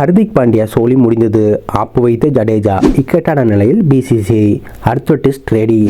ஹர்திக் பாண்டியா சோலி முடிந்தது. ஆப்பு வைத்த ஜடேஜா இக்கட்டான நிலையில் பிசிசிஐ அடுத்த டெஸ்ட் ரெடி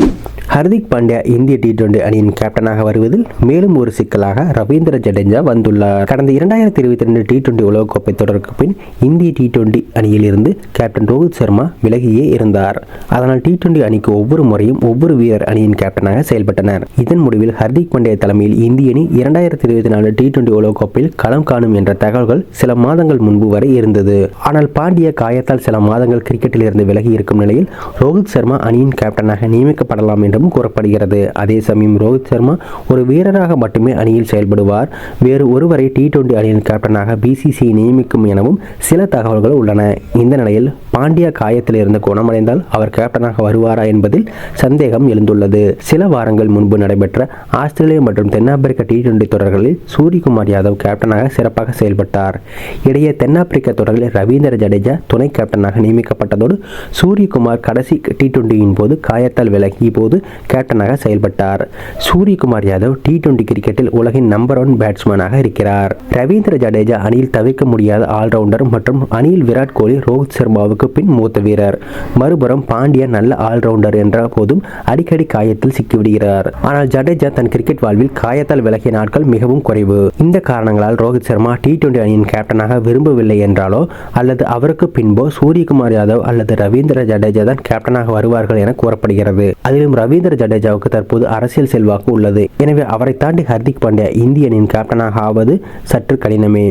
ஹர்திக் பாண்டியா இந்திய டி டுவெண்டி அணியின் கேப்டனாக வருவதில் மேலும் ஒரு சிக்கலாக ரவீந்திர ஜடேஜா வந்துள்ளார். கடந்த இரண்டாயிரத்தி இருபத்தி ரெண்டு டி டுவெண்டி உலகக்கோப்பை தொடருக்கு பின் இந்திய டி டுவெண்டி அணியில் இருந்து கேப்டன் ரோஹித் சர்மா விலகியே இருந்தார். அதனால் டி டுவெண்டி அணிக்கு ஒவ்வொரு முறையும் ஒவ்வொரு வீரர் அணியின் கேப்டனாக செயல்பட்டனர். இதன் முடிவில் ஹர்திக் பாண்டியா தலைமையில் இந்திய அணி இரண்டாயிரத்தி இருபத்தி நாலு டி டுவெண்டி உலகக்கோப்பையில் களம் காணும் என்ற தகவல்கள் சில மாதங்கள் முன்பு வரை இருந்தது. ஆனால் பாண்டிய காயத்தால் சில மாதங்கள் கிரிக்கெட்டில் இருந்து விலகி இருக்கும் நிலையில் ரோஹித் சர்மா அணியின் கேப்டனாக நியமிக்கப்படலாம் என்றும் கூறப்படுகிறது. அதே சமயம் ரோஹித் சர்மா ஒரு வீரராக மட்டுமே அணியில் செயல்படுவார். வேறு ஒருவரை டி டுவெண்டி அணியின் கேப்டனாக பிசிசி நியமிக்கும் எனவும் சில தகவல்கள் உள்ளன. இந்த நிலையில் பாண்டியா காயத்தில் இருந்து குணமடைந்தால் அவர் கேப்டனாக வருவாரா என்பதில் சந்தேகம் எழுந்துள்ளது. சில வாரங்கள் முன்பு நடைபெற்ற ஆஸ்திரேலியா மற்றும் தென்னாப்பிரிக்க டி டுவெண்டி தொடர்களில் சூரியகுமார் யாதவ் கேப்டனாக சிறப்பாக செயல்பட்டார். இடையே தென்னாப்பிரிக்க தொடரில் ரவீந்திர ஜடேஜா துணை கேப்டனாக நியமிக்கப்பட்டதோடு சூரியகுமார் கடைசி டி டுவெண்டியின் போது காயத்தால் விலகிய போது கேப்டனாக செயல்பட்டார். சூரியகுமார் யாதவ் டி டுவெண்டி கிரிக்கெட்டில் உலகின் நம்பர் ஒன் பேட்ஸ்மேனாக இருக்கிறார். ரவீந்திர ஜடேஜா அணியில் தவிர்க்க முடியாத ஆல்ரவுண்டர் மற்றும் அணியில் விராட் கோலி ரோஹித் சர்மாவுக்கு பின் மூத்த வீரர். மறுபுறம் பாண்டியா நல்ல ஆல்ரவுண்டர் என்ற போதும் அடிக்கடி காயத்தில் சிக்கிவிடுகிறார். ஆனால் ஜடேஜா தன் கிரிக்கெட் வாழ்வில் காயத்தால் விலகிய நாட்கள் மிகவும் குறைவு. இந்த காரணங்களால் ரோஹித் சர்மா டி டுவெண்டி அணியின் கேப்டனாக விரும்பவில்லை என்றாலோ அல்லது அவருக்கு பின்போ சூரியகுமார் யாதவ் அல்லது ரவீந்திர ஜடேஜா தான் கேப்டனாக வருவார்கள் என கூறப்படுகிறது. அதிலும் ரவீந்திர ஜடேஜாவுக்கு தற்போது அரசியல் செல்வாக்கு உள்ளது. எனவே அவரை தாண்டி ஹர்திக் பாண்டியா இந்திய அணியின் கேப்டனாக ஆவது சற்று கடினமே.